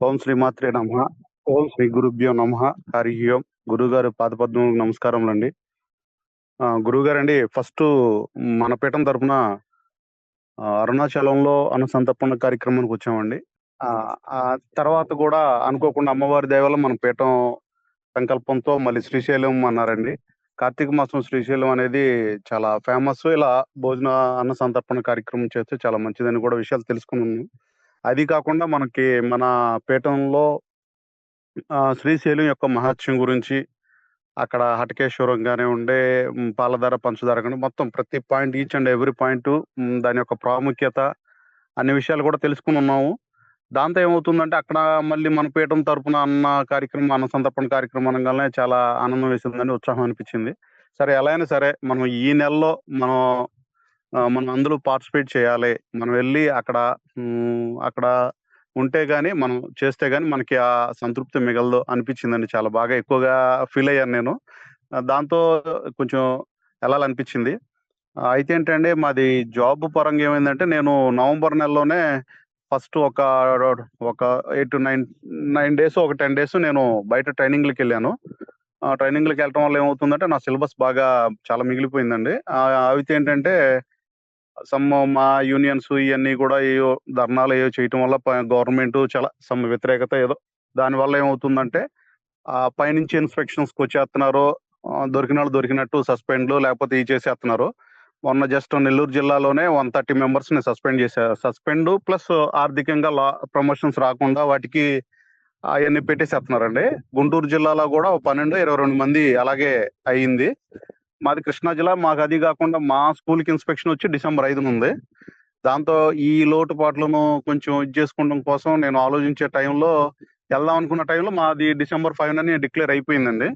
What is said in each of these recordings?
ఓం శ్రీమాత్రే నమ. ఓం శ్రీ గురుభ్యో నమ. హరి ఓం. గురుగారు నమస్కారం నమస్కారములండి. ఆ, గురుగారండి ఫస్ట్ మన పీఠం తరపున అరుణాచలంలో అనుసంతర్పణ కార్యక్రమానికి వచ్చామండి. ఆ, తర్వాత కూడా అనుకోకుండా అమ్మవారి దయవల్ల మన పీఠం సంకల్పంతో మళ్ళీ శ్రీశైలం అన్నారండి. కార్తీక మాసం శ్రీశైలం అనేది చాలా ఫేమస్. ఇలా భోజన అన్న సంతర్పణ కార్యక్రమం చేస్తే చాలా మంచిదని కూడా విషయాలు తెలుసుకున్నాను అది కాకుండా మనకి మన పీఠంలో శ్రీశైలం యొక్క మహత్యం గురించి అక్కడ హటకేశ్వరం కానీ ఉండే పాలధార పంచదార కానీ మొత్తం ప్రతి point each and every point దాని యొక్క ప్రాముఖ్యత అన్ని విషయాలు కూడా తెలుసుకుని ఉన్నాము. దాంతో ఏమవుతుందంటే అక్కడ మళ్ళీ మన పీఠం తరపున అన్న కార్యక్రమం అన్న సంతర్పణ కార్యక్రమం అనగానే చాలా ఆనందం వేసిందని ఉత్సాహం అనిపించింది. సరే ఎలా అయినా సరే మనం ఈ నెలలో మనం మనం అందులో పార్టిసిపేట్ చేయాలి. మనం వెళ్ళి అక్కడ అక్కడ ఉంటే గానీ మనం చేస్తే గానీ మనకి ఆ సంతృప్తి మిగలదు అనిపించిందండి చాలా బాగా ఎక్కువగా ఫీల్ అయ్యాను నేను. దాంతో కొంచెం వెళ్ళాలనిపించింది. అయితే ఏంటంటే మాది జాబ్ పరంగా ఏమైందంటే నేను నవంబర్ నెలలోనే ఫస్ట్ ఒక ఒక eight two nine nine days ఒక టెన్ డేస్ నేను బయట ట్రైనింగ్లకి వెళ్ళాను. ఆ వెళ్ళటం వల్ల ఏమవుతుందంటే నా సిలబస్ బాగా చాలా మిగిలిపోయిందండి. అయితే ఏంటంటే సమ్ మా యూనియన్స్ ఇవన్నీ కూడా ఏవో ధర్నాలు ఏవో చేయటం వల్ల గవర్నమెంట్ చాలా సమ్ వ్యతిరేకత ఏదో దానివల్ల ఏమవుతుందంటే ఆ పైనుంచి ఇన్స్పెక్షన్స్ వచ్చేస్తున్నారు దొరికిన వాళ్ళు దొరికినట్టు సస్పెండ్లు లేకపోతే ఈ చేసేస్తున్నారు మొన్న జస్ట్ నెల్లూరు జిల్లాలోనే వన్ థర్టీ మెంబర్స్ని సస్పెండ్ చేశారు సస్పెండ్ ప్లస్ ఆర్థికంగా లా ప్రమోషన్స్ రాకుండా వాటికి అవన్నీ పెట్టేసేస్తున్నారండి గుంటూరు జిల్లాలో కూడా పన్నెండు ఇరవై రెండు మంది అలాగే అయ్యింది మాది కృష్ణా జిల్లా మాకు అది కాకుండా మా స్కూల్కి ఇన్స్పెక్షన్ వచ్చి డిసెంబర్ ఐదున ఉంది. దాంతో ఈ లోటుపాట్లను కొంచెం ఇది చేసుకోవడం కోసం నేను ఆలోచించే టైంలో వెళ్దాం అనుకున్న టైంలో మాది డిసెంబర్ ఫైవ్ అని డిక్లేర్ అయిపోయిందండి.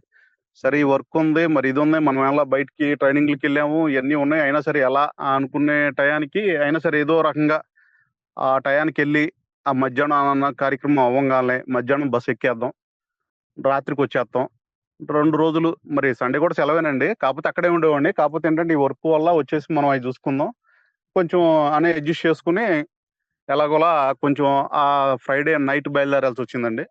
సరే ఈ వర్క్ ఉంది మరి ఇది ఉంది మనం ఎలా బయటికి ట్రైనింగ్లకి వెళ్ళాము ఇవన్నీ ఉన్నాయి అయినా సరే ఎలా అనుకునే టయానికి అయినా సరే ఏదో రకంగా ఆ టయానికి వెళ్ళి ఆ మధ్యాహ్నం అన్న కార్యక్రమం అవ్వగానే మధ్యాహ్నం బస్ ఎక్కేద్దాం రాత్రికి వచ్చేస్తాం రెండు రోజులు మరి సండే కూడా సెలవేనండి. కాకపోతే అక్కడే ఉండేవాడిని. కాకపోతే ఏంటంటే ఈ వర్క్ వల్ల వచ్చేసి మనం అవి చూసుకుందాం. కొంచెం అనే అడ్జస్ట్ చేసుకుని ఎలాగోలా కొంచెం ఆ ఫ్రైడే నైట్ బయలుదేరాల్సి వచ్చిందండి.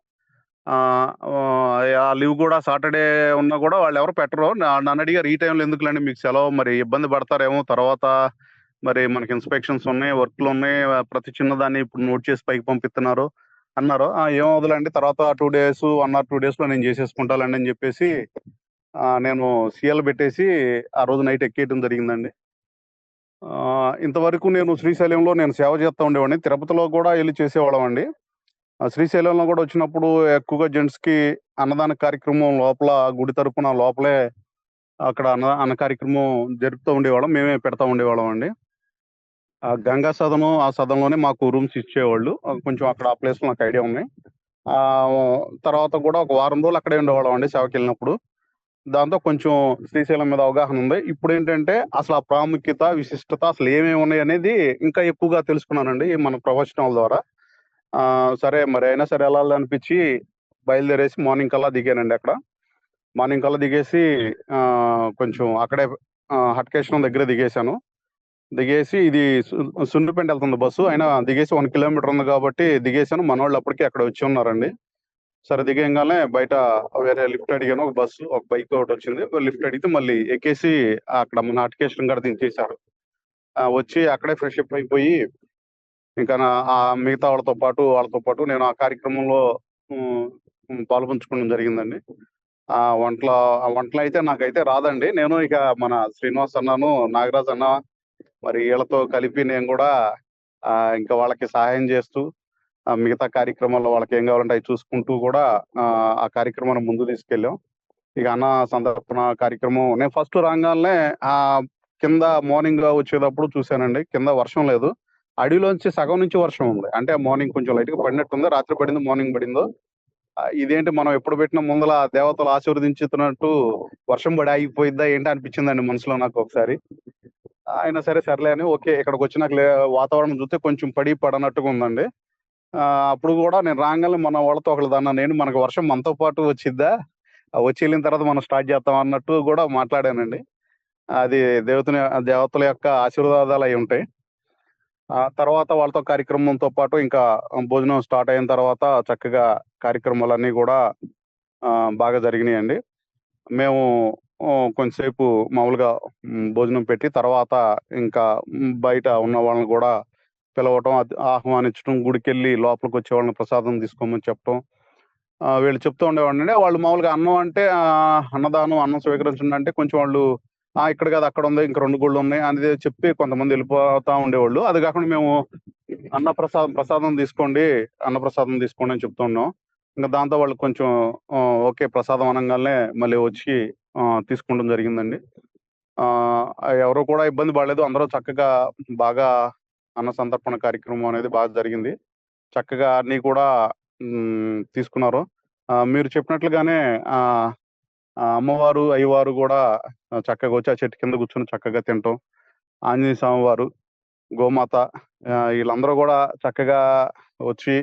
ఆ లీవ్ కూడా సాటర్డే ఉన్నా కూడా వాళ్ళు ఎవరు పెట్టరు. నన్ను అడిగారు ఈ టైంలో ఎందుకులేండి? మీకు సెలవు మరి ఇబ్బంది పడతారేమో? తర్వాత మరి మనకి ఇన్స్పెక్షన్స్ ఉన్నాయి వర్క్లు ఉన్నాయి ప్రతి చిన్నదాన్ని ఇప్పుడు నోట్ చేసి పైకి పంపిస్తున్నారు. అన్నారు. ఏం వదలండి తర్వాత two days one or two డేస్లో నేను చేసేసుకుంటానండి అని చెప్పేసి నేను సీఎల్ పెట్టేసి ఆ రోజు నైట్ ఎక్కేయడం జరిగిందండి. ఆ, ఇంతవరకు నేను శ్రీశైలంలో నేను సేవ చేస్తూ ఉండేవాడిని. తిరుపతిలో కూడా వెళ్ళి చేసేవాళ్ళం అండి. ఆ, శ్రీశైలంలో కూడా వచ్చినప్పుడు ఎక్కువగా జెంట్స్కి అన్నదాన కార్యక్రమం లోపల గుడి తరపున లోపలే అక్కడ అన్న అన్న కార్యక్రమం జరుపుతూ ఉండేవాళ్ళం. మేమే పెడతా ఉండేవాళ్ళం అండి. గంగా సదము ఆ సదనంలోనే మాకు రూమ్స్ ఇచ్చేవాళ్ళు. కొంచెం అక్కడ ఆ ప్లేస్లో నాకు ఐడియా ఉన్నాయి. ఆ తర్వాత కూడా ఒక వారం రోజులు అక్కడే ఉండేవాళ్ళం అండి సేవకి వెళ్ళినప్పుడు. దాంతో కొంచెం శ్రీశైలం మీద అవగాహన ఉంది. ఇప్పుడు ఏంటంటే అసలు ఆ ప్రాముఖ్యత విశిష్టత అసలు ఏమేమి ఉన్నాయి అనేది ఇంకా ఎక్కువగా తెలుసుకున్నానండి మన ప్రవచనాల ద్వారా. ఆ సరే మరి అయినా సరే వెళ్ళాలి అనిపించి బయలుదేరేసి మార్నింగ్ కల్లా దిగానండి అక్కడ. మార్నింగ్ కల్లా దిగేసి ఆ కొంచెం అక్కడే హట్కేశ్వరం దగ్గర దిగేశాను. దిగేసి ఇది సున్నిపేంట వెళ్తుంది బస్సు. అయినా దిగేసి వన్ కిలోమీటర్ ఉంది కాబట్టి దిగేసాను మన వాళ్ళు అప్పటికే అక్కడ వచ్చి ఉన్నారండి. సరే దిగంగానే బయట వేరే లిఫ్ట్ అడిగాను. ఒక బస్సు ఒక బైక్ ఒకటి వచ్చింది. లిఫ్ట్ అడిగితే మళ్ళీ ఎక్కేసి అక్కడ మన అటికేషన్ కాడ దించేశారు. వచ్చి అక్కడే ఫ్రెష్ అప్ అయిపోయి ఇంకా ఆ మిగతా వాళ్ళతో పాటు వాళ్ళతో పాటు నేను ఆ కార్యక్రమంలో ఉమ్, పాల్పంచుకోవడం జరిగిందండి. ఆ వంటల ఆ వంటలు అయితే నాకైతే రాదండి. నేను ఇక మన శ్రీనివాస్ అన్నాను నాగరాజ్ అన్న మరి వీళ్ళతో కలిపి నేను కూడా ఆ ఇంకా వాళ్ళకి సహాయం చేస్తూ మిగతా కార్యక్రమాల్లో వాళ్ళకి ఏం కావాలంటే అవి చూసుకుంటూ కూడా ఆ కార్యక్రమాన్ని ముందు తీసుకెళ్ళాం. ఇక అన్న సందర్భన కార్యక్రమం నేను ఫస్ట్ రాగానే ఆ కింద మార్నింగ్ వచ్చేటప్పుడు చూశానండి. కింద వర్షం లేదు. అడవిలోంచి సగం నుంచి వర్షం ఉంది. అంటే మార్నింగ్ కొంచెం లైట్గా పడినట్టుంది. రాత్రి పడింది మార్నింగ్ పడిందో. ఇదేంటి మనం ఎప్పుడు పెట్టిన ముందల దేవతలు ఆశీర్వదించుతున్నట్టు వర్షం పడి ఆగిపోయిద్దా ఏంటి అనిపించిందండి మనసులో నాకు ఒకసారి. అయినా సరే సర్లే అని ఓకే ఇక్కడికి వచ్చినాక వాతావరణం చూస్తే కొంచెం పడి పడనట్టుగా ఉందండి. అప్పుడు కూడా నేను రాగానే మన వాళ్ళతో ఒకళ్ళదన్నా నేను మనకు వర్షం మనతో పాటు వచ్చిద్దా? వచ్చి వెళ్ళిన తర్వాత మనం స్టార్ట్ చేద్దాం అన్నట్టు కూడా మాట్లాడానండి. అది దేవతని దేవతల యొక్క ఆశీర్వాదాలు అయి ఉంటాయి ఆ తర్వాత వాళ్ళతో కార్యక్రమంతో పాటు ఇంకా భోజనం స్టార్ట్ అయిన తర్వాత చక్కగా కార్యక్రమాలన్నీ కూడా బాగా జరిగినాయండి మేము హ్మ్, కొంచెంసేపు మామూలుగా భోజనం పెట్టి తర్వాత ఇంకా బయట ఉన్న వాళ్ళని కూడా పిలవటం, ఆహ్వానించడం గుడికి వెళ్ళి లోపలికి వచ్చే వాళ్ళని ప్రసాదం తీసుకోమని చెప్పటం. వీళ్ళు చెప్తూ ఉండేవాడిని వాళ్ళు మామూలుగా అన్నం అంటే అన్నదానం, అన్నం స్వీకరించండి అంటే కొంచెం వాళ్ళు ఆ! ఇక్కడ కాదు అక్కడుంది. ఇంక 2 గుళ్ళున్నాయి అనేది చెప్పి కొంతమంది వెళ్ళిపోతా ఉండేవాళ్ళు. అది కాకుండా మేము అన్న ప్రసాదం ప్రసాదం తీసుకోండి, అన్న ప్రసాదం తీసుకోండి అని చెప్తున్నాం ఇంకా దాంతో వాళ్ళు కొంచెం ఓకే. ప్రసాదం అనగానే మళ్ళీ వచ్చి తీసుకోవడం జరిగిందండి. ఎవరు కూడా ఇబ్బంది పడలేదు. అందరూ చక్కగా బాగా అన్న సంతర్పణ కార్యక్రమం అనేది బాగా జరిగింది. చక్కగా అన్నీ కూడా తీసుకున్నారు. మీరు చెప్పినట్లుగానే అమ్మవారు, అయ్యవారు కూడా చక్కగా వచ్చి ఆ చెట్టు కింద కూర్చొని చక్కగా తినటం. ఆంజనేయ స్వామివారు, గోమాత వీళ్ళందరూ కూడా చక్కగా వచ్చి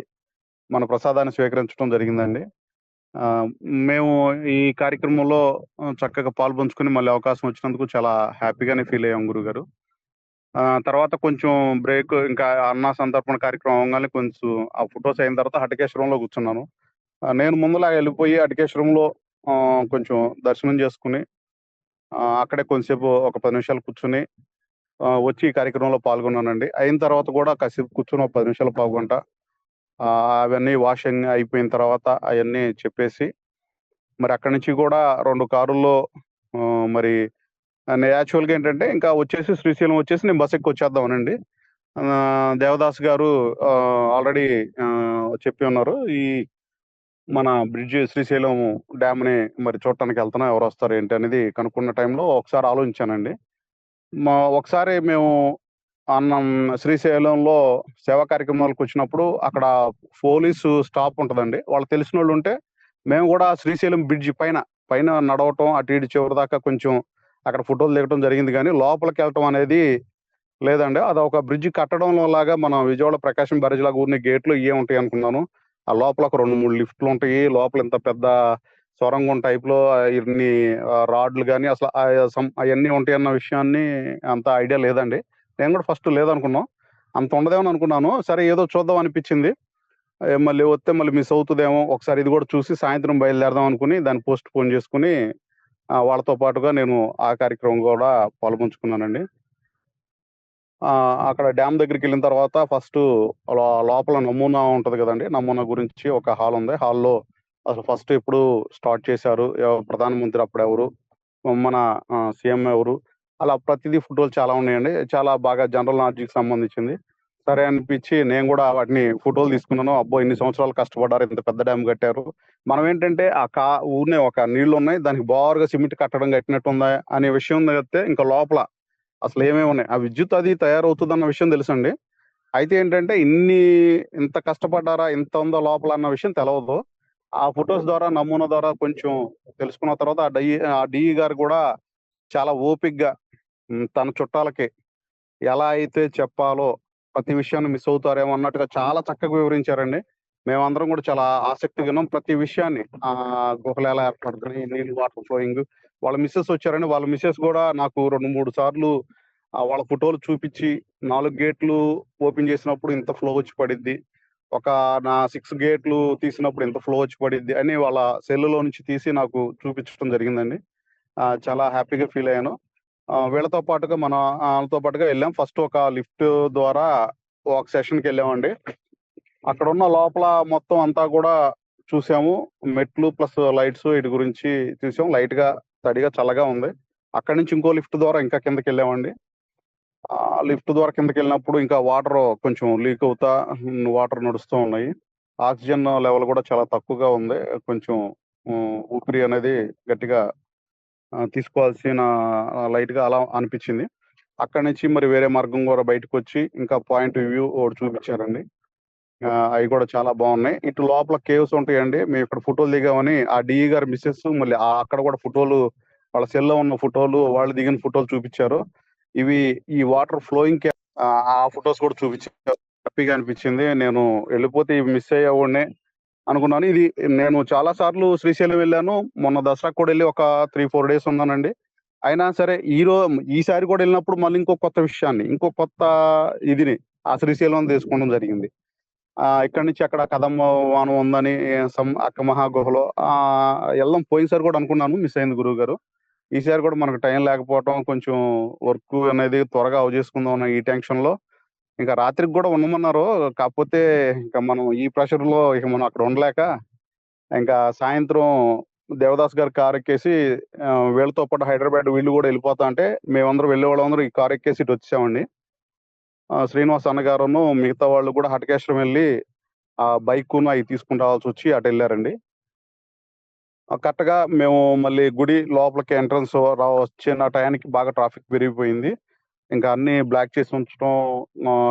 మన ప్రసాదాన్ని స్వీకరించడం జరిగిందండి. మేము ఈ కార్యక్రమంలో చక్కగా పాల్పంచుకుని మళ్ళీ అవకాశం వచ్చినందుకు చాలా హ్యాపీగానే ఫీల్ అయ్యాం గురువుగారు. ఆహ్, తర్వాత కొంచెం బ్రేక్ ఇంకా అన్న సంతర్పణ కార్యక్రమం అవగానే కొంచెం ఆ ఫోటోస్ అయిన తర్వాత హటకేశ్వరంలో కూర్చున్నాను. నేను ముందులా వెళ్ళిపోయి హటకేశ్వరంలో కొంచెం దర్శనం చేసుకొని అక్కడే కొంచెంసేపు ఒక పది నిమిషాలు కూర్చుని వచ్చి ఈ కార్యక్రమంలో పాల్గొన్నానండి. అయిన తర్వాత కూడా కాసేపు కూర్చుని ఒక పది నిమిషాలు, పాల్గొంటా అవన్నీ వాషింగ్ అయిపోయిన తర్వాత అవన్నీ చెప్పేసి మరి అక్కడి నుంచి కూడా రెండు కారుల్లో మరి యాక్చువల్‌గా ఏంటంటే ఇంకా వచ్చేసి శ్రీశైలం వచ్చేసి నేను బస్ ఎక్కి వచ్చేద్దామనండి. దేవదాస్ గారు ఆల్రెడీ చెప్పి ఉన్నారు. ఈ మన బ్రిడ్జ్ శ్రీశైలం డ్యామ్‌ని మరి చూడటానికి వెళ్తున్నా ఎవరు వస్తారు ఏంటి అనేది కనుక్కున్న టైంలో ఒకసారి ఆలోచించానండి. మా ఒకసారి మేము అన్నం శ్రీశైలంలో సేవా కార్యక్రమాలకొచ్చినప్పుడు అక్కడ పోలీసు స్టాప్ ఉంటదండి. వాళ్ళకి ఉంటే మేము కూడా శ్రీశైలం బ్రిడ్జ్ పైన, పైన నడవటం అటు ఇటు చివరి దాకా కొంచెం అక్కడ ఫోటోలు దిగటం జరిగింది కానీ లోపలికి వెళ్ళటం అనేది లేదండి. అది ఒక బ్రిడ్జ్ కట్టడంలో లాగా మనం విజయవాడ ప్రకాశం బ్యారేజ్‌లాగా ఊరినే గేట్లు ఇవే ఉంటాయి అనుకున్నాను ఆ లోపల ఒక రెండు మూడు లిఫ్ట్లు ఉంటాయి లోపల ఇంత పెద్ద సొరంగం టైప్‌లో లో ఇన్ని రాడ్లు కానీ అసలు అవన్నీ ఉంటాయి అన్న విషయాన్ని అంత ఐడియా లేదండి. నేను కూడా ఫస్ట్ లేదనుకున్నాం. అంత ఉండదేమో అనుకున్నాను. సరే ఏదో చూద్దాం అనిపించింది మళ్ళీ వస్తే మళ్ళీ మిస్ అవుతుందేమో ఒకసారి ఇది కూడా చూసి సాయంత్రం బయలుదేరదాం అనుకుని దాన్ని పోస్ట్‌పోన్ చేసుకొని చేసుకుని వాళ్ళతో పాటుగా నేను ఆ కార్యక్రమం కూడా పాల్పంచుకున్నానండి ఆ! అక్కడ డ్యామ్ దగ్గరికెళ్ళిన తర్వాత ఫస్ట్ లోపల నమూనా ఉంటుంది కదండి నమూనా గురించి ఒక హాల్ ఉంది. హాల్‌లో అసలు ఫస్ట్ ఎప్పుడు స్టార్ట్ చేశారు? ప్రధానమంత్రి అప్పుడు ఎవరు మన సీఎం ఎవరు? అలా ప్రతిదీ ఫోటోలు చాలా ఉన్నాయండి. చాలా బాగా జనరల్ నాలెడ్జ్‌కి సంబంధించింది. సరే అనిపించి నేను కూడా వాటిని ఫోటోలు తీసుకున్నాను. అబ్బో! ఇన్ని సంవత్సరాలు కష్టపడ్డారు. ఇంత పెద్ద డ్యామ్ కట్టారు. మనం ఏంటంటే ఆ కా ఊరినే ఒక నీళ్ళు ఉన్నాయి దానికి బారుగా సిమెంట్ కట్టడం కట్టినట్టు ఉందా అనే విషయం తప్పితే ఇంకా లోపల అసలు ఏమేమి ఉన్నాయి. ఆ విద్యుత్ అది తయారవుతదన్న విషయం తెలుసండి. అయితే ఏంటంటే ఇన్ని ఇంత కష్టపడ్డారా? ఇంత ఉందో లోపల అన్న విషయం తెలవదు. ఆ ఫొటోస్ ద్వారా నమూనా ద్వారా కొంచెం తెలుసుకున్న తర్వాత ఆ డయ్యి ఆ డిఈ గారు కూడా చాలా ఓపిక్గా తన చుట్టాలకి ఎలా అయితే చెప్పాలో ప్రతి విషయాన్ని మిస్ అవుతారేమో అన్నట్టుగా చాలా చక్కగా వివరించారండి. మేమందరం కూడా చాలా ఆసక్తిగా విన్నాం. ప్రతి విషయాన్ని ఆ గుహలు ఎలా ఏర్పడుతున్నాయి, నీళ్ళు వాటర్ ఫ్లోయింగ్ వాళ్ళ మిస్సెస్ వచ్చారండి. వాళ్ళ మిస్సెస్ కూడా నాకు 2, 3 సార్లు వాళ్ళ ఫోటోలు చూపించి నాలుగు గేట్లు ఓపెన్ చేసినప్పుడు ఇంత ఫ్లో వచ్చి పడిద్ది. ఒక నా సిక్స్ గేట్లు తీసినప్పుడు ఇంత ఫ్లో వచ్చి పడిద్ది అని వాళ్ళ సెల్లులో నుంచి తీసి నాకు చూపించడం జరిగిందండి. చాలా హ్యాపీగా ఫీల్ అయ్యాను. వీళ్ళతో పాటుగా మనం వాళ్ళతో పాటుగా వెళ్ళాం ఫస్ట్ ఒక లిఫ్ట్ ద్వారా ఒక అక్కడ ఉన్న లోపల మొత్తం అంతా కూడా చూసాము. మెట్లు ప్లస్ లైట్స్ వీటి గురించి చూసాం. లైట్‌గా, తడిగా, చల్లగా ఉంది. అక్కడి నుంచి ఇంకో లిఫ్ట్ ద్వారా ఇంకా కిందకెళ్ళామండి. ఆ లిఫ్ట్ ద్వారా కిందకి వెళ్ళినప్పుడు ఇంకా వాటర్ కొంచెం లీక్ అవుతా వాటర్ నడుస్తూ ఉన్నాయి. ఆక్సిజన్ లెవెల్ కూడా చాలా తక్కువగా ఉంది. కొంచెం ఊపిరి అనేది గట్టిగా తీసుకోవాల్సిన లైట్‌గా అలా అనిపించింది అక్కడి నుంచి మరి వేరే మార్గం కూడా బయటకు వచ్చి ఇంకా పాయింట్ వ్యూ ఒకటి చూపించారండి అవి కూడా చాలా బాగున్నాయి ఇటు లోపల కేవ్స్ ఉంటాయండి. మేము ఇక్కడ ఫోటోలు దిగామని ఆ డిఈ గారు మిస్సెస్ మళ్ళీ అక్కడ కూడా ఫోటోలు వాళ్ళ సెల్‌లో ఉన్న ఫోటోలు, వాళ్ళు దిగిన ఫోటోలు చూపించారు ఇవి ఈ వాటర్ ఫ్లోయింగ్ ఆ ఫోటోస్ కూడా చూపించారు. హ్యాపీగా అనిపించింది. నేను వెళ్ళిపోతే ఇవి మిస్ అయ్యేవాడినే అనుకున్నాను. ఇది నేను చాలా సార్లు శ్రీశైలం వెళ్ళాను. మొన్న దసరా కూడా వెళ్ళి ఒక 3, 4 డేస్ ఉన్నానండి. అయినా సరే ఈరో ఈసారి కూడా వెళ్ళినప్పుడు మళ్ళీ ఇంకో కొత్త విషయాన్ని, ఇంకో కొత్త ఇదిని ఆ శ్రీశైలం తీసుకోవడం జరిగింది. ఆహ్, ఇక్కడి నుంచి అక్కడ కదమ్మ వానం ఉందని సమ్ అక్కమహా గుహలో వెళ్ళం పోయినసారి కూడా అనుకున్నాను. మిస్ అయింది గురువు గారు ఈసారి కూడా మనకు టైం లేకపోవటం, కొంచెం వర్క్ అనేది త్వరగా అవ చేసుకుందాం ఈ టెన్షన్‌లో ఇంకా రాత్రికి కూడా ఉండమన్నారు. కాకపోతే ఇంకా మనం ఈ ప్రెషర్‌లో ఇక మనం అక్కడ ఉండలేక ఇంకా సాయంత్రం దేవదాస్ గారి కార్ ఎక్కేసి వీళ్ళతో పాటు హైదరాబాద్ వీళ్ళు కూడా వెళ్ళిపోతా అంటే మేమందరం వెళ్ళేవాళ్ళందరూ ఈ కార్ ఎక్కేసి ఇటు వచ్చామండి శ్రీనివాస్ అన్నగారును మిగతా వాళ్ళు కూడా హటకేశ్వరం వెళ్ళి ఆ బైక్ను అవి తీసుకుని రావాల్సి వచ్చి అటు వెళ్ళారండి కరెక్ట్‌గా మేము మళ్ళీ గుడి లోపలికి ఎంట్రన్స్ రా వచ్చిన టయానికి బాగా ట్రాఫిక్ పెరిగిపోయింది. ఇంకా అన్ని బ్లాక్ చేసి ఉంచడం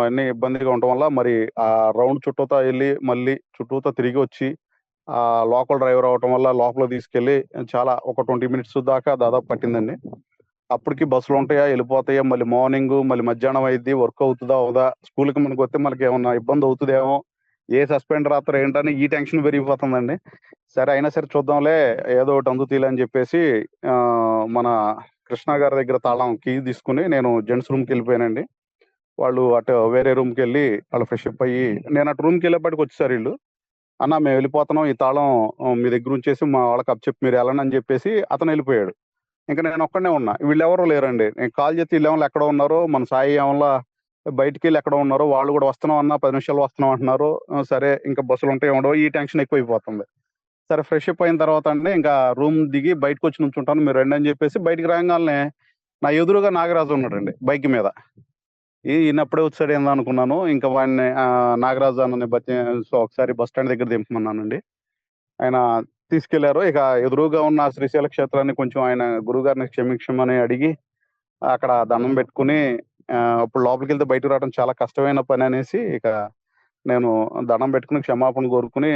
అన్ని ఇబ్బందిగా ఉండటం వల్ల మరి ఆ రౌండ్ చుట్టూతా వెళ్ళి మళ్ళీ చుట్టూతా తిరిగి వచ్చి ఆ లోకల్ డ్రైవర్ అవ్వటం వల్ల లోపల తీసుకెళ్ళి చాలా ఒక 20 మినిట్స్ దాకా దాదాపు పట్టిందండి. అప్పటికి బస్సులు ఉంటాయా వెళ్ళిపోతాయా మళ్ళీ మార్నింగ్ మళ్ళీ మధ్యాహ్నం అయింది వర్క్ అవుతుందా అవుదా స్కూల్కి మనకు వస్తే మనకి ఏమన్నా ఇబ్బంది అవుతుందేమో ఏ సస్పెండ్ రాత్తారో ఏంటని ఈ టెన్షన్ పెరిగిపోతుందండి. సరే అయినా సరే చూద్దాంలే ఏదో ఒకటి అందుతీలే అని చెప్పేసి మన కృష్ణ గారి దగ్గర తాళం కీ తీసుకొని నేను జెంట్స్ రూమ్‌కెళ్ళిపోయానండి. వాళ్ళు అటు వేరే రూమ్‌కెళ్ళి వాళ్ళు ఫ్రెష్ అప్ అయ్యి నేను అటు రూమ్‌కెళ్ళేపాటికి వచ్చేసారు వీళ్ళు అన్న మేము వెళ్ళిపోతున్నాం. ఈ తాళం మీ దగ్గర ఉంచేసి మా వాళ్ళకి అప్పచెప్పి మీరు వెళ్ళండి అని చెప్పేసి అతను వెళ్ళిపోయాడు ఇంకా నేను నేనొక్కడినే ఉన్నా. వీళ్ళెవరూ లేరండి. నేను కాల్ చేస్తే ఈళ్ళేమో ఎక్కడ ఉన్నారో మన సాయి ఏమోలా బయటికెళ్ళి ఎక్కడ ఉన్నారో వాళ్ళు కూడా వస్తున్నాం అన్న పది నిమిషాల్లో వస్తున్నాం అంటున్నారు. సరే ఇంకా బస్సులుంటాయో ఉండవు ఈ టెన్షన్ ఎక్కువైపోతుంది. సరే ఫ్రెష్ అప్ అయిన తర్వాత అండి ఇంకా రూమ్ దిగి బయటకొచ్చి నుంచుంటాను మీరు రండి అని చెప్పేసి బయటికి రాగానే నా ఎదురుగా నాగరాజు ఉన్నాడండి బైక్ మీద. ఈ ఈయనప్పుడే వచ్చాడేందా అనుకున్నాను. ఇంకా వాడిని నాగరాజు అన్నని బతి సో ఒకసారి బస్ స్టాండ్ దగ్గర దింపమన్నానండి. ఆయన తీసుకెళ్ళారు. ఇక ఎదురుగా ఉన్న శ్రీశైల క్షేత్రాన్ని కొంచెం ఆయన గురుగారిని క్షమించమని అడిగి అక్కడ దండం పెట్టుకొని అప్పుడు లోపలికి వెళ్తే బయటకు రావడం చాలా కష్టమైన పని అనేసి ఇక నేను దండం పెట్టుకొని క్షమాపణ కోరుకుని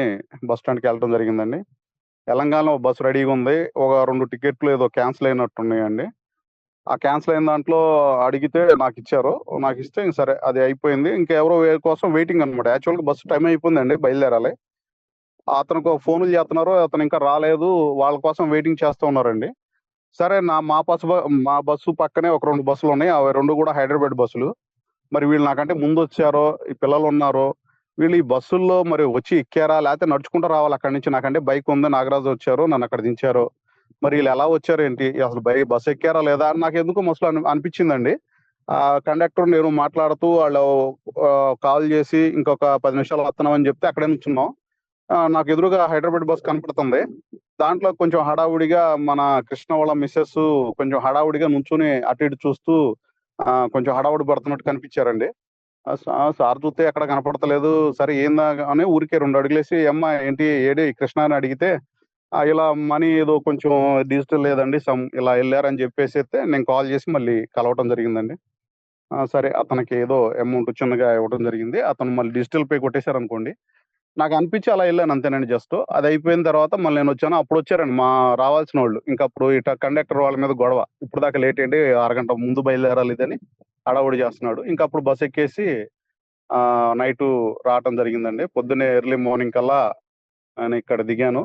బస్ స్టాండ్‌కెళ్ళటం జరిగిందండి. తెలంగాణలో ఒక రెడీగా ఉంది ఒక రెండు టికెట్లు ఏదో క్యాన్సెల్ అయినట్టున్నాయండి. ఆ క్యాన్సిల్ అయిన దాంట్లో అడిగితే నాకు ఇచ్చారు నాకు ఇంక సరే అది అయిపోయింది. ఇంకా ఎవరో కోసం వెయిటింగ్ అనమాట. యాక్చువల్‌గా బస్సు టైం అయిపోయిందండి బయలుదేరాలి. అతనికి ఫోన్లు చేస్తున్నారు. అతను ఇంకా రాలేదు. వాళ్ళ కోసం వెయిటింగ్ చేస్తూ ఉన్నారండి. సరే నా మా బస్సు బ మా బస్సు పక్కనే ఒక రెండు బస్సులు ఉన్నాయి అవి రెండు కూడా హైదరాబాద్ బస్సులు. మరి వీళ్ళు నాకంటే ముందు వచ్చారో ఈ పిల్లలున్నారో, వీళ్ళు ఈ బస్సుల్లో మరి వచ్చి ఎక్కారా? లేకపోతే నడుచుకుంటూ రావాలా అక్కడి నుంచి? నాకంటే బైక్ ఉంది. నాగరాజు వచ్చారు. నన్ను అక్కడ దించారు. మరి వీళ్ళు ఎలా వచ్చారు ఏంటి అసలు బై బస్సు ఎక్కారా లేదా? అని నాకెందుకో మసలు అని అనిపించిందండి ఆ కండక్టర్ నేను మాట్లాడుతూ వాళ్ళు కాల్ చేసి ఇంకొక పది నిమిషాలు వస్తున్నామని చెప్తే అక్కడే నుంచున్నాం. నాకు ఎదురుగా హైదరాబాద్ బస్ కనపడుతుంది. దాంట్లో కొంచెం హడావుడిగా మన కృష్ణ వాళ్ళ మిస్సెస్ కొంచెం హడావుడిగా నుంచుని అటు ఇటు చూస్తూ కొంచెం హడావుడి పడుతున్నట్టు కనిపించారండి సార్ చూస్తే ఎక్కడ కనపడతలేదు. సరే ఏందా అని ఊరికే రెండు అడుగులేసి "ఏమ్మా ఏంటి ఏడి కృష్ణ" అని అడిగితే ఇలా మనీ ఏదో కొంచెం డిజిటల్ లేదండి సమ్ ఇలా వెళ్ళారని చెప్పేసి అయితే నేను కాల్ చేసి మళ్ళీ కలవటం జరిగిందండి. సరే అతనికి ఏదో అమౌంట్ చిన్నగా ఇవ్వడం జరిగింది. అతను మళ్ళీ డిజిటల్ పే కొట్టేసారనుకోండి. నాకనిపిచ్చి అలా వెళ్ళాను అంతేనండి జస్ట్. అది అయిపోయిన తర్వాత మళ్ళీ నేను వచ్చాను అప్పుడు వచ్చారండి మా రావాల్సిన వాళ్ళు ఇంకా అప్పుడు ఇట కండక్టర్ వాళ్ళ మీద గొడవ. ఇప్పటిదాకా లేట్ ఏంటి? అరగంట ముందు బయలుదేరాలి ఇదని హడావుడి చేస్తున్నాడు. ఇంకా అప్పుడు బస్ ఎక్కేసి ఆ నైట్ రావటం జరిగిందండి. పొద్దున్నే ఎర్లీ మార్నింగ్ కల్లా నేను ఇక్కడ దిగాను.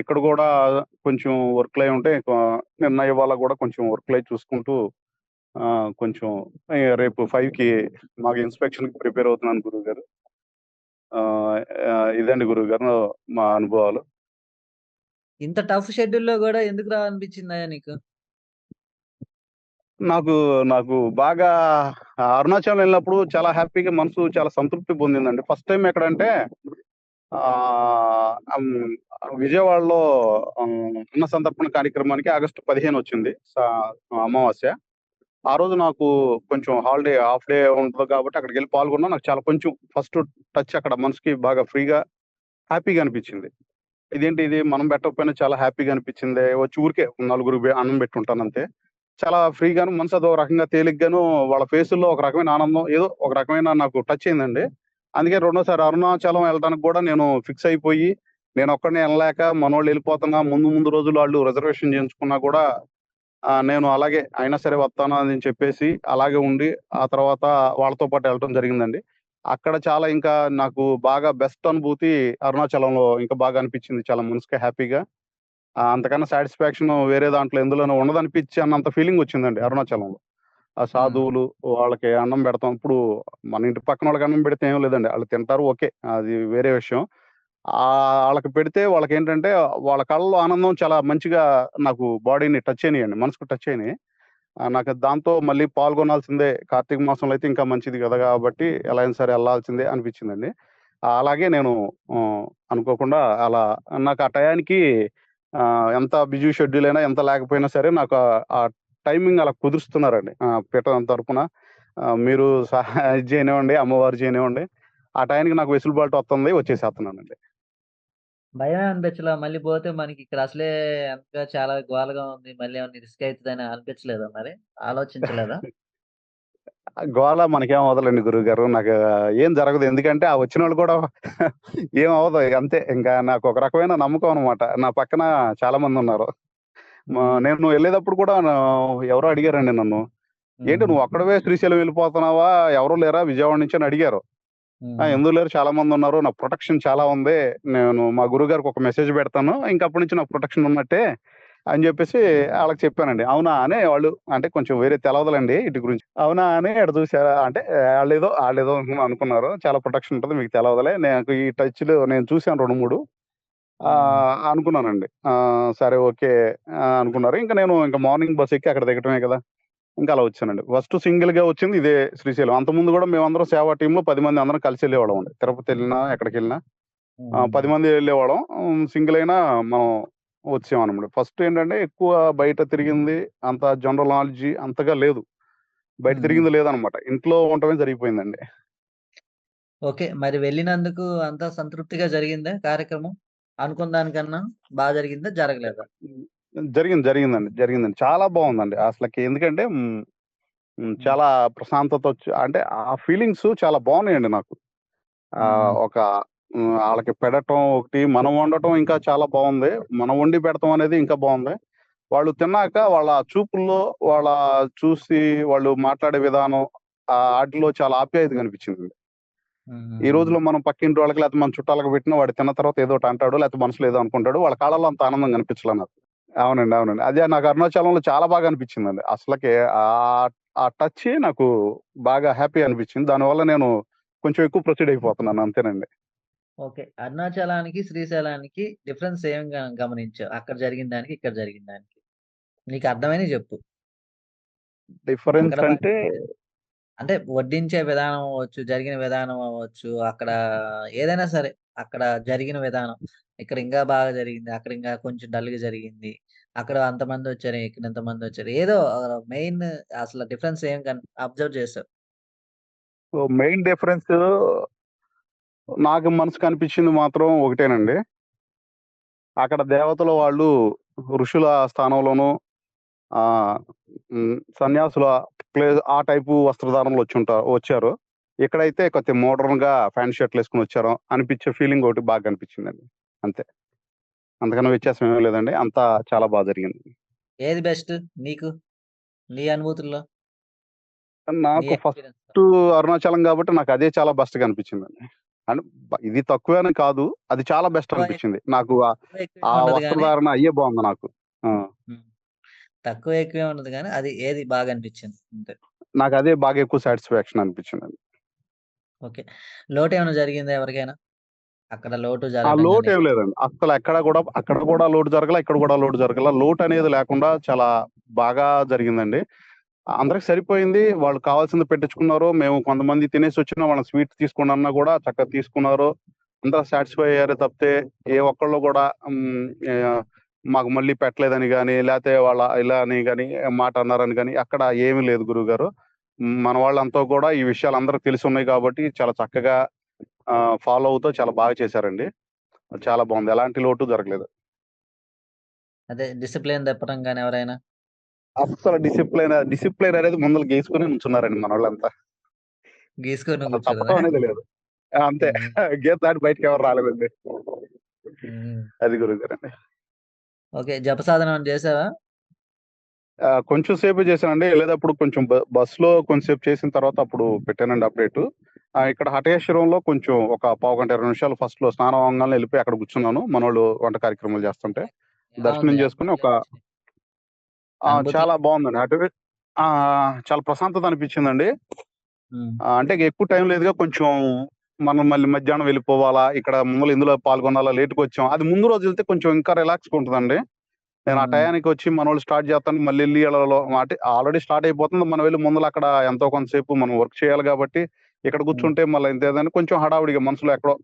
ఇక్కడ కూడా కొంచెం వర్క్‌లయి ఉంటే నిన్న ఇవాళ కూడా కొంచెం వర్క్‌లయి చూసుకుంటూ కొంచెం రేపు రేపు 5కి మాకు ఇన్స్‌పెక్షన్‌కి ప్రిపేర్ అవుతున్నాను గురువు గారు ఇదండి ఇదండి గురువుగారు మా అనుభవాలు. ఇంత టఫ్ షెడ్యూల్‌లో కూడా ఎందుకు రావాలనిపించిందయ్యా నీకు? నాకు, నాకు బాగా అరుణాచలం వెళ్ళినప్పుడు చాలా హ్యాపీగా మనసు చాలా సంతృప్తి పొందిందండి. ఫస్ట్ టైం ఎక్కడంటే విజయవాడలో అన్న సంతర్పణ కార్యక్రమానికి ఆగస్టు 15 వచ్చింది. అమావాస్య. ఆ రోజు నాకు కొంచెం హాలిడే హాఫ్ డే ఉంటుంది కాబట్టి అక్కడికి వెళ్ళి పాల్గొన్నా. నాకు చాలా కొంచెం ఫస్ట్ టచ్ అక్కడ మనసుకి బాగా ఫ్రీగా, హ్యాపీగా అనిపించింది ఇదేంటి ఇది మనం పెట్టకపోయినా చాలా హ్యాపీగా అనిపించింది వచ్చి ఊరికే నలుగురు బె అన్నం పెట్టుంటానంతే. చాలా ఫ్రీగాను మనసు అదో రకంగా తేలిగ్గాను వాళ్ళ ఫేసుల్లో ఒక రకమైన ఆనందం ఏదో ఒక రకమైన నాకు టచ్ అయిందండి. అందుకే రెండోసారి అరుణాచలం వెళ్ళడానికి కూడా నేను ఫిక్స్ అయిపోయి నేను ఒక్కడిని వెళ్ళలేక మనోళ్ళు వెళ్ళిపోతున్నా ముందు ముందు రోజులు వాళ్ళు రిజర్వేషన్ చేయించుకున్నా కూడా నేను అలాగే అయినా సరే వస్తాను అని చెప్పేసి అలాగే ఉండి, ఆ తర్వాత వాళ్ళతో పాటు వెళ్ళటం జరిగిందండి. అక్కడ చాలా ఇంకా నాకు బాగా బెస్ట్ అనుభూతి అరుణాచలంలో ఇంకా బాగా అనిపించింది. చాలా మనసుకి హ్యాపీగా. అంతకన్నా సాటిస్ఫాక్షన్ వేరే దాంట్లో ఎందులోనూ ఉండదనిపించి అన్నంత ఫీలింగ్ వచ్చిందండి అరుణాచలంలో. ఆ. సాధువులు వాళ్ళకి అన్నం పెడతాం. ఇప్పుడు మన ఇంటి పక్కనోళ్ళకి అన్నం పెడితే ఏం లేదండి. ఆళ్ళు తింటారు ఓకే. అది వేరే విషయం. ఆహ్, ఆళ్ళకి పెడితే వాళ్ళకేంటంటే వాళ్ళ కళ్ళలో ఆనందం చాలా మంచిగా నాకు బాడీని టచ్ అయినాయండి. మనసుకు టచ్ అయినాయి. నాకు దాంతో మళ్ళీ పాల్గొనాల్సిందే. కార్తీక మాసంలో అయితే ఇంకా మంచిది కదా! కాబట్టి ఎలా అయినా సరే ఎళ్ళాల్సిందే అనిపించిందండి. అలాగే నేను అనుకోకుండా అలా నాకు ఆ టయానికి ఎంత బిజీ షెడ్యూల్ అయినా, ఎంత లేకపోయినా సరే నాకు ఆ టైమింగ్ అలా కుదురుస్తున్నారండి. పీఠం తరపున మీరు సహాయం చేయనివ్వండి, అమ్మవారు చేయనివ్వండి. ఆ టైంకి నాకు వెసులుబాటు వస్తుంది. వచ్చేసేస్తున్నానండి. భయమే అనిపించలే మళ్ళీ పోతే మనకి ఇక్కడ అసలే ఎంత చాలా గోలగా ఉంది. మళ్ళీ ఏమైనా రిస్క్ అని అనిపించలేదా మరి? ఆలోచించలేదా? గోల మనకేం అవ్వదులెండి గురువుగారు. నాకు ఏం జరగదు. ఎందుకంటే ఆ వచ్చినోళ్ళు కూడా ఏం అవ్వదు. అంతే. ఇంకా నాకు ఒక రకమైన నమ్మకం అన్నమాట. నా పక్కన చాలా మందున్నారు. మా హ్మ్. నేను ఎళ్ళేటప్పుడు కూడా నా ఎవరో అడిగారండి నన్ను. "ఏంటి. నువ్వు ఒక్కడివే శ్రీశైలం వెళ్ళిపోతున్నావా? ఎవరు లేరా విజయవాడ నుంచి" అని అడిగారు. ఎందుకు లేరు చాలా మందున్నారు. నాకు ప్రొటెక్షన్ చాలా ఉంది. నేను మా గురువుగారికి ఒక మెసేజ్ పెడతాను. ఇంక అప్పటి నుంచి నాకు ప్రొటెక్షన్ ఉన్నట్టే అని చెప్పేసి ఆళ్ళకి చెప్పానండి. అవునా! అని వాళ్ళు అంటే కొంచెం వేరే తెలవదులెండి ఈటి గురించి. అవునా! అని అటు చూసారా అంటే ఆళ్ళేదో ఆళ్ళేదో అనుకున్నారు. చాలా ప్రొటెక్షన్ ఉంటది మీకు తెలవదులే. నాకు ఈ టచ్‌లు నేను చూసాను 2, 3 హ్మ్. ఆహ్, అనుకున్నానండి. సరే ఓకే. అనుకున్నారు. ఇంక నేను ఇంక మార్నింగ్ బస్ ఎక్కి అక్కడ దిగటమే కదా! ఇంకా అలా వచ్చానండి. ఫస్ట్ సింగిల్‌గా వచ్చింది ఇదే శ్రీశైలం. అంతకుముందు కూడా మేమందరం సేవా టీమ్‌లో 10 మంది అందరం కలిసి ఎళ్ళేవాళ్ళమండి. తిరుపతెళ్ళినా, ఎక్కడికెళ్ళినా ఆహ్, 10 హ్మ్. మంది ఎళ్ళేవాళ్ళం. హ్మ్. సింగిల్ అయినా మనం వచ్చామనమాట. ఫస్ట్ ఏంటంటే ఎక్కువ బయట తిరిగింది అంత జనరల్ నాలెడ్జ్ అంతగా లేదు. బయట. తిరిగింది లేదనమాట. ఇంట్లో ఉండటమే జరిగిపోయిందండి. ఓకే. మరి వెళ్ళినందుకు అంతా సంతృప్తిగా జరిగిందా కార్యక్రమం? అనుకున్న దానికన్నా బా జరిగిందా? జరగలేదా? జరిగింది. జరిగిందండి. జరిగిందండి. చాలా బావుందండి. అసలకి ఎందుకంటే. చాలా ప్రశాంతత వచ్చి అంటే ఆ ఫీలింగ్స్ చాలా బావున్నాయండి నాకు. ఒక హ్మ్. ఆళ్ళకి పెడటం ఒకటి, మనం వండటం ఇంకా చాలా బావుంది. మనం వండి పెడతాం అనేది ఇంకా బావుంది. వాళ్ళు తిన్నాక వాళ్ళ చూపుల్లో, వాళ్ళ చూసి వాళ్ళు మాట్లాడే విధానం ఆహ్, ఆటిల్లో చాలా ఆప్యాయత కనిపించిందండి. ఈ హ్మ్. రోజుల్లో మనం పక్కింటి వాళ్ళకి లేకపోతే మన చుట్టాలకు పెట్టినా వాడు తిన్న తర్వాత ఏదో ఒకటి అంటాడు. లేకపోతే మనసులో ఏదో అనుకుంటాడు. వాళ్ళ కళ్ళలో అంత ఆనందం కనిపించలా నాకు. అవునండి. అవునండి. అదే నాకు అరుణాచలంలో చాలా బాగా అనిపించిందండి. అసలకి ఆ టచ్చే నాకు బాగా హ్యాపీ అనిపించింది. దానివల్ల నేను కొంచెం ఎక్కువ ప్రొసీడ్ అయిపోతున్నాను అంతేనండి. ఓకే. అరుణాచలానికి, శ్రీశైలానికి డిఫరెన్స్ ఏం గ గమనించావు? అక్కడ జరిగిన దానికి, ఇక్కడ జరిగిన దానికి. నీకు అర్థమైనయి జెప్పు. డిఫరెన్స్ అక్కడ బా అంటే అంటే వడ్డించే విధానం అవ్వచ్చు, జరిగిన విధానం అవ్వచ్చు, అక్కడ ఏదైనా సరే, అక్కడ జరిగిన విధానం. ఇక్కడ ఇంకా బాగా జరిగింది. అక్కడ ఇంకా కొంచెం డల్‌గా జరిగింది. అక్కడ అంతమందొచ్చారు, ఇక్కడ ఇంతమందొచ్చారు. ఏదో ఆహ్, మెయిన్ అసలు డిఫరెన్స్ ఏం అబ్జర్వ్ చేసావు? మెయిన్ డిఫరెన్స్ నాకు మనసుకు అనిపించింది మాత్రం ఒకటేనండి. అక్కడ దేవతల వాళ్ళు ఋషుల స్థానంలోనూ హ్మ్. సన్యాసుల ప్లే ఆ టైపు వస్త్రధారణలో వచ్చుంటా వచ్చారు. ఇక్కడైతే కొద్దిగా మోడర్న్‌గా ప్యాంట్ షర్ట్‌లేసుకొని వచ్చారు అనిపించే ఫీలింగ్ ఒకటి బాగా కనిపించిందండి. అంతే. అంతకన్నా వ్యత్యాసం ఏమి లేదండి. అంతా చాలా బా జరిగింది. ఏది బెస్ట్ నీకు? నీ అనుభూతుల్లో? నాకు? ఫస్టు అరుణాచలం గాబట్టి నాకదే చాలా బెస్ట్‌గా అనిపించిందండి. అంటే ఇది తక్కువే అని కాదు. అది చాలా బెస్ట్ అనిపించింది. నాకు ఆ వస్త్రధారణ అయ్యే బావుంది నాకు. తక్కువ ఎక్కువేమి ఉండదు గానీ, అది ఏది బాగా అనిపించింది? అంతే. నాకదే బాగా ఎక్కువ సాటిస్ఫాక్షన్ అనిపించిందండి. ఓకే. లోటేమైనా జరిగిందా ఎవరికైనా? అక్కడ లోటు లోటేం లేదండి. అస్సలెక్కడ గూడా అక్కడ గూడా లోటు జరగల, ఇక్కడ గూడా లోటు జరగల. లోటనేది లేకుండా చాలా బాగా జరిగిందండి. అందరికి సరిపోయింది. వాళ్ళు కావాల్సింది పెట్టించుకున్నారు. మేము కొంతమంది తినేసొచ్చినా వాళ్ళని స్వీట్స్ తీసుకోండి అన్నా గూడా చక్కగా తీసుకున్నారు. అందరూ సాటిస్ఫై అయ్యారే తప్పితే ఏ ఒక్కళ్ళు ఆహ్, మాకు మళ్ళీ పెట్టలేదని గాని, లేతే వాళ్ళ ఇలా అని గాని, మాట అన్నారని గాని అక్కడ ఏమీ లేదు గురువుగారు. హ్మ్, మన వాళ్ళంతా కూడా ఈ విషయాలు అందరికి తెలిసున్నాయి కాబట్టి చాలా చక్కగా ఫాలో అవుతూ చాలా బాగా చేశారండి. చాలా బావుంది. ఎలాంటి లోటు జరగలేదు. అదే డిసిప్లిన్ తప్పడం గాని ఎవరైనా? అస్సలు డిసిప్లిన్ డిసిప్లిన్ అనేది ముందల గీసుకొని నుంచున్నారండి మనోళ్ళంతా. గీసుకొని అసలు కూర్చోడనా? తప్పటం అనేది లేదు. అంతే. గీత దాటి బయటికెవరు రాలేదండి. హ్మ్. అది గురువుగారండి. ఓకే. జపసాధన ఏమన్నా చేసావా? కొంచెం సేపే చేశానండి. ఎళ్ళేటప్పుడు కొంచెం బ బస్‌లో కొంచెంసేపు చేసిన తర్వాత అప్పుడు పెట్టానండి అప్డేటు. ఇక్కడ హటేశ్వరంలో కొంచెం ఒక పావుగంట, 20 నిమిషాలు ఫస్ట్‌లో స్నానం అవ్వంగాల్నే ఎళ్ళిపోయి అక్కడ కూర్చున్నాను. మనోళ్ళు వంట కార్యక్రమాలు చేస్తుంటే. దర్శనం? చేసుకొని ఒక? చాలా బావుందండి. అటువే ఆ! చాలా ప్రశాంతత అనిపించిందండి. అంటే ఎక్కువ టైం లేదుగా కొంచెం మనం మళ్ళీ మధ్యాహ్నం వెళ్ళిపోవాలా, ఇక్కడ ముందుల ఇందులో పాల్గొనాలా, లేట్‌గొచ్చాం. అది ముందు రోజు ఎళ్తే కొంచెం ఇంకా రిలాక్స్‌గా ఉంటదండి. నేను. ఆ హ్మ్. టయానికొచ్చి మనోళ్ళు స్టార్ట్ చేత్తాంటే మళ్ళీ ఈళ్ళలో అంటే ఆల్రెడీ స్టార్ట్ అయిపోతుంది. మనం వెళ్ళి ముందల అక్కడ ఎంతో కొంత సేపు మనం వర్క్ చేయాలి గాబట్టి, ఇక్కడ. కూర్చుంటే మళ్ళా ఇంతేదని కొంచెం హడావిడిగా మనసులో ఎక్కడో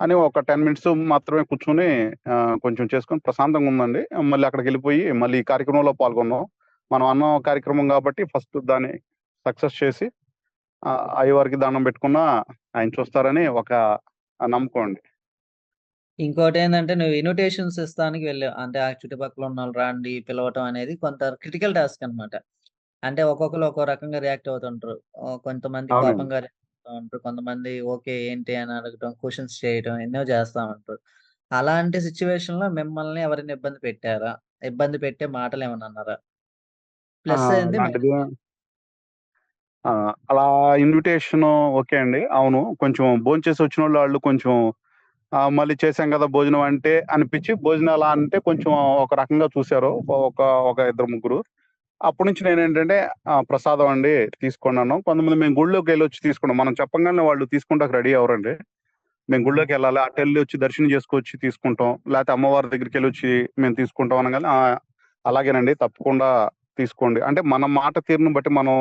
అని ఒక 10 మినిట్స్ మాత్రమే కూర్చొని కొంచెం చేసుకొని ప్రశాంతంగా ఉందండి. మళ్ళీ అక్కడికెళ్ళిపోయి మళ్ళీ ఈ కార్యక్రమంలో పాల్గొన్నాం. మనం అన్నం కార్యక్రమం గాబట్టి ఫస్ట్ దాన్ని సక్సెస్ చేసి అయ్యవారికి దండం పెట్టుకున్నా ఆయన చూస్తారని ఒక నమ్మకం అండి. ఇంకోటేందంటే నువ్వు ఇన్విటేషన్స్ ఇస్తానికి వెళ్ళావు. అంటే ఆ చుట్టుపక్కల ఉన్నోళ్ళు రండి పిలవటం అనేది కొంత క్రిటికల్ టాస్క్ అన్నమాట. అంటే ఒక్కొక్కళ్ళు ఒక్కో రకంగా రియాక్ట్ అవుతుంటారు. కొంతమంది. కోపంగా రియాక్ట్ అవుతా ఉంటారు. కొంతమంది ఓకే. ఏంటి అని అడగటం, క్వెషన్స్ చేయటం ఎన్నో చేస్తా ఉంటారు. అలాంటి సిట్యుయేషన్‌లో మిమ్మల్ని ఎవరైనా ఇబ్బంది పెట్టారా? ఇబ్బంది పెట్టే మాటలేమన్నా అన్నారా? ఆ! ప్లస్? అలాంటిది? ఆ! అలా ఇన్విటేషను ఓకే అండి. అవును. కొంచెం భోంచేసి వచ్చినోళ్ళు ఆళ్ళు కొంచెం ఆహ్, మళ్ళీ చేశాం గదా! భోజనం అంటే అనిపిచ్చి భోజనాలా అంటే కొంచెం ఒక రకంగా చూసారు. ఒక ఒక ఇద్దరు ముగ్గురు. అప్పటి నుంచి నేనేంటంటే ఆహ్, ప్రసాదం అండి తీసుకోండన్నాం. కొంతమంది మేము గుడిలోకెళ్ళొచ్చి తీసుకున్నాం. మనం చెప్పంగాల్నే వాళ్ళు తీసుకుంటానికి రెడీ అవ్వరండి. మేము హ్మ్. గుడిలోకెళ్ళాలి. అటెళ్ళొచ్చి దర్శనం చేసుకొచ్చి తీసుకుంటాం. లేతే అమ్మవారి దగ్గరికెళ్ళొచ్చి మేము తీసుకుంటాం అనంగానే! అలాగేనండి తప్పకుండా తీసుకోండి. అంటే మన మాట తీరును బట్టి మనం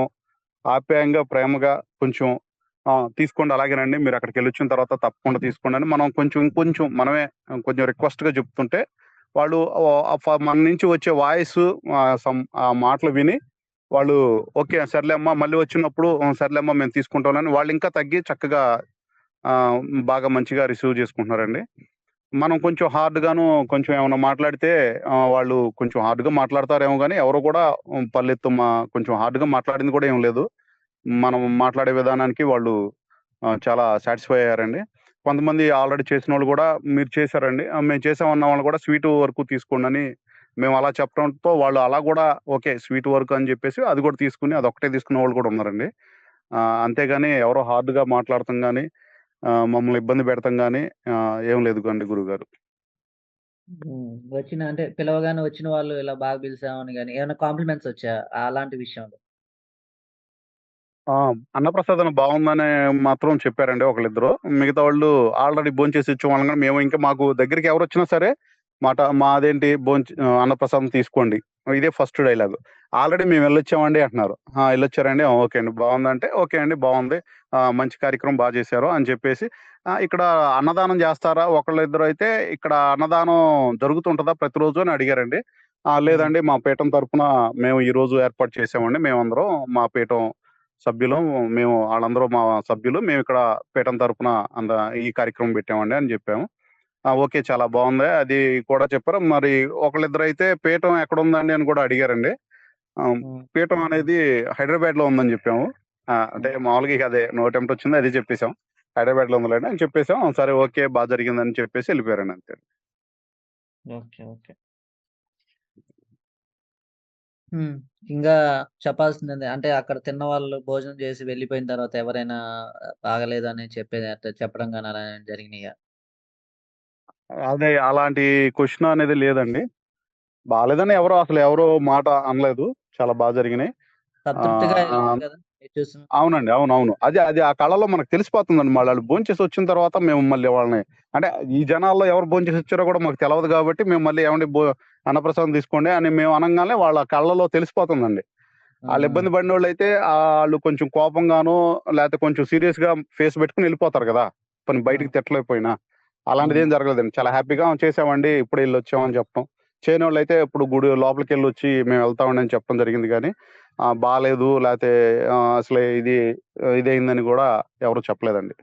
ఆప్యాయంగా, ప్రేమగా కొంచెం ఆ! తీసుకోండి అలాగేనండి. మీరక్కడికెళ్ళొచ్చిన తర్వాత తప్పకుండా తీసుకోండని మనం కొంచెం ఇంకొంచెం మనమే కొంచెం రిక్వెస్ట్‌గా చెప్తుంటే వాళ్ళు మన నుంచి వచ్చే వాయిస్ ఆ మాటలు విని వాళ్ళు ఓకే. సర్లేమ్మా మళ్ళీ వచ్చినప్పుడు సర్లేమ్మా మేము తీసుకుంటామని వాళ్ళు ఇంకా తగ్గి చక్కగా బాగా మంచిగా రిసీవ్ చేసుకుంటున్నారండి. మనం కొంచెం హార్డ్‌గాను కొంచెం ఏమైనా మాట్లాడితే వాళ్ళు కొంచెం హార్డ్‌గా మాట్లాడతారేమో కానీ ఎవరు కూడా పల్లెత్తు మా కొంచెం హార్డ్‌గా మాట్లాడింది కూడా ఏం లేదు. మనం మాట్లాడే విధానానికి వాళ్ళు చాలా సాటిస్ఫై అయ్యారండి. కొంతమంది ఆల్రెడీ చేసిన వాళ్ళు కూడా మీరు చేశారండి. మేము చేసాం అన్న వాళ్ళు కూడా స్వీట్ వరకు అని మేము అలా చెప్పడంతో వాళ్ళు అలా కూడా ఓకే. స్వీట్ వర్క్ అని చెప్పేసి అది కూడా తీసుకొని ఒకటే తీసుకున్న వాళ్ళు కూడా ఉన్నారండి. అంతేగాని ఎవరో హార్డ్‌గా మాట్లాడటం కానీ మమ్మల్ని ఇబ్బంది పెడతం కానీ ఏం లేదు కండి గురుగారు వచ్చిన అంటే పిలవగానే వచ్చిన వాళ్ళు ఇలా బాగా పిలిచామని గాని ఏమైనా కాంప్లిమెంట్స్ వచ్చా అలాంటి విషయంలో? ఆ! అన్నప్రసాదం బాగుందని మాత్రం చెప్పారండి ఒకళ్ళిద్దరు. మిగతా వాళ్ళు ఆల్రెడీ భోంచేసి వచ్చే వాళ్ళం గాని మేము ఇంకా మాకు దగ్గరికి ఎవరొచ్చినా సరే మాట మాదేంటి భోంచ్ ఆహ్, అన్నప్రసాదం తీసుకోండి. ఇదే ఫస్ట్ డైలాగు. ఆల్రెడీ మేము వెళ్ళొచ్చామండి అంటున్నారు. ఆ! ఎళ్ళొచ్చారండి. ఆ! ఓకే అండి. బావుందంటే, ఓకే అండి. బావుంది. ఆ మంచి కార్యక్రమం బా చేశారు అని చెప్పేసి ఆహ్, ఇక్కడ అన్నదానం చేస్తారా? ఒకళ్ళిద్దరైతే ఇక్కడ అన్నదానం జరుగుతుంటదా ప్రతిరోజు అని అడిగారండి. ఆ! హ్మ్. లేదండి మా పీఠం తరపున మేము ఈరోజు ఏర్పాటు చేసామండి. మేమందరం మా పీఠం సభ్యులం. మేము ఆళ్ళందరూ మా సభ్యులు. మేమిక్కడ పీఠం తరపున అంద ఈ కార్యక్రమం పెట్టామండి అని జెప్పాము. ఆ! ఓకే. చాలా బావుంది. అది కూడా చెప్పారు. మరి ఒకళ్ళిద్దరైతే పీఠం ఎక్కడుందండి అని గూడా అడిగారండి. పీఠం అనేది హైదరాబాద్‌లో ఉందని జెప్పాము. ఆ! అంటే. మామూలుగా అదే నోటెంటొచ్చింది అదే చెప్పేసాం. హైదరాబాద్‌లో ఉందిలేండి అని చెప్పేసాం. సరే ఓకే. బా జరిగిందని చెప్పేసి ఎళ్ళిపోయారండి అంతే. ఓకే. ఓకే. హ్మ్. ఇంగా చెప్పాల్సిందేంది అంటే అక్కడ తిన్నవాళ్ళు భోజనం చేసి వెళ్ళిపోయిన తర్వాత ఎవరైనా బాగాలేదని చెప్పేది అట్లా చెప్పడం గాని అలా ఏమైనా జరిగినాయా? అదే అలాంటి క్వెషన్ అనేది లేదండి. బాలేదని ఎవరు అసలు ఎవరు మాట అనలేదు. చాలా బా జరిగినాయి. సంతృప్తిగా ఆహ్, ఎళ్ళారు ఆహ్, కదా! మీరు చూసిన అవునండి. అవునవును. అది అది ఆ కళలో మనకు తెలిసిపోతుందండి. మళ్ళాళ్ళు భోంచేసి వచ్చిన తర్వాత మేము మళ్ళీ వాళ్ళని అంటే ఈ జనాల్లో ఎవరు భోంచేసి వచ్చారో కూడా మాకు తెలవదు గాబట్టి మేము మళ్ళీ ఏవండీ భో అన్నప్రసాదం తీసుకోండి అని మేము అనంగానే వాళ్ళ కళ్ళలో తెలిసిపోతుందండి. హ్మ్. ఇబ్బంది పడినోళ్ళైతే ఆళ్ళు కొంచెం కోపంగానో లేతే కొంచెం సీరియస్‌గా ఫేస్ పెట్టుకొని ఎళ్ళిపోతారు గదా! పోనీ. బయటికి తిట్టలేకపోయినా. అలాంటిదేం జరగలేదండి. చాలా హ్యాపీగా చేసామండి. ఇప్పుడే ఎళ్ళొచ్చాం అని చెప్పటం. చేయనోళ్ళైతే ఇప్పుడు గుడి లోపలికెళ్ళొచ్చి మేము వెళ్తామండి అని చెప్పడం జరిగింది బాలేదు లేతే ఆహ్, అసలే ఇది ఇదయిందని గూడా ఎవరు చెప్పలేదండి.